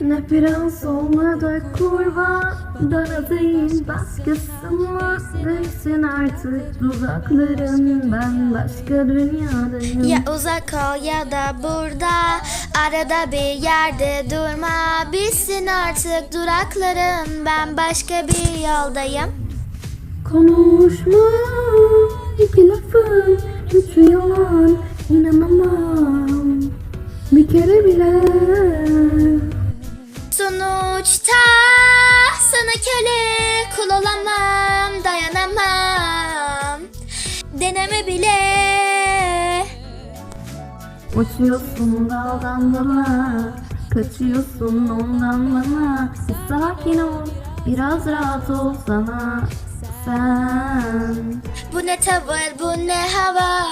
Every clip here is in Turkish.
Ne prens olmadı kurban Danadayım baskısını Değilsin artık dudakların. Ben başka dünyadayım. Ya uzak ol ya da burada. Arada bir yerde durma. Bitsin artık durakların. Ben başka bir yoldayım. Konuşma iki lafın Üçü yalan. İnanamam. Bir kere bile Sonuçta sana köle kul olamam Dayanamam. Deneme bile. Uçuyorsun daldan dala Kaçıyorsun ondan bana. Bir sakin ol Biraz rahat ol sana Sen. Bu ne tavır bu ne hava?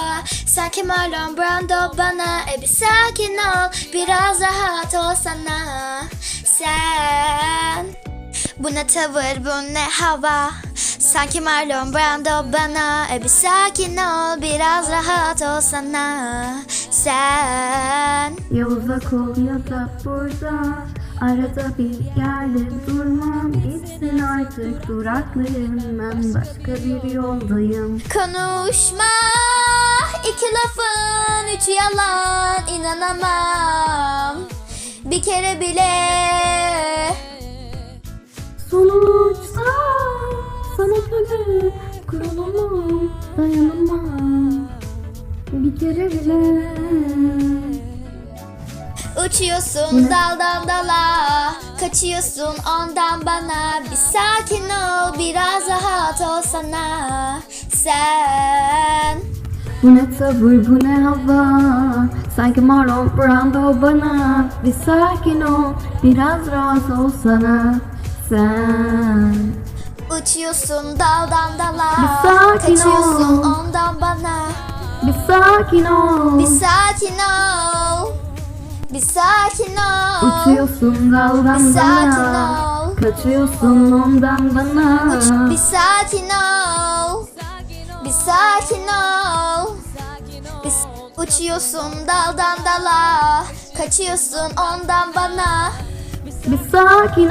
Sanki Marlon Brando bana. E bir sakin ol biraz rahat olsana Sen. Bu ne tavır bu ne hava? Sanki Marlon Brando bana. E bir sakin ol biraz rahat olsana. Sen. Ya uzak ol ya da burada. Arada bir yerde durmam. Gitsin artık duraklarım Ben başka bir yoldayım. Konuşma. İki lafın üçü yalan. İnanamam. Bir kere bile Sonuçta sana köle kurulamam Dayanamam Bir kere bile Uçuyorsun daldan dala Kaçıyorsun ondan bana. Bir sakin ol biraz rahat olsana. Sen Bu ne tavır bu ne hava? Sanki Marlon Brando bana. Bir sakin ol biraz rahat olsana Sen Uçuyorsun daldan dala Bir sakin Kaçıyorsun ol. ondan bana Bir sakin ol Bir sakin ol Bir sakin ol Uçuyorsun daldan Bir bana ol. Kaçıyorsun ondan bana Uç, bir sakin ol. Bir sakin ol. Uçuyorsun daldan dala. Kaçıyorsun ondan bana. Bir sakin.